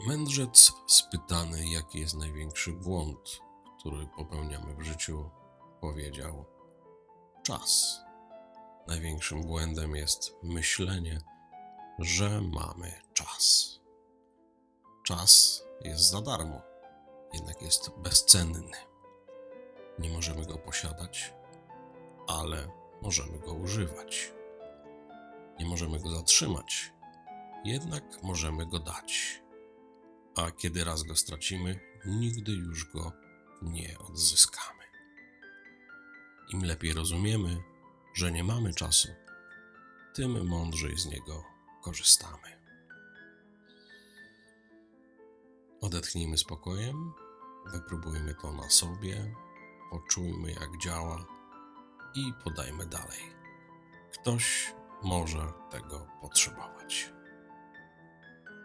Mędrzec spytany, jaki jest największy błąd, który popełniamy w życiu, powiedział: Czas. Największym błędem jest myślenie, że mamy czas. Czas jest za darmo, jednak jest bezcenny. Nie możemy go posiadać, ale możemy go używać. Nie możemy go zatrzymać, jednak możemy go dać. A kiedy raz go stracimy, nigdy już go nie odzyskamy. Im lepiej rozumiemy, że nie mamy czasu, tym mądrzej z niego korzystamy. Odetchnijmy spokojem, wypróbujmy to na sobie, poczujmy jak działa i podajmy dalej. Ktoś może tego potrzebować.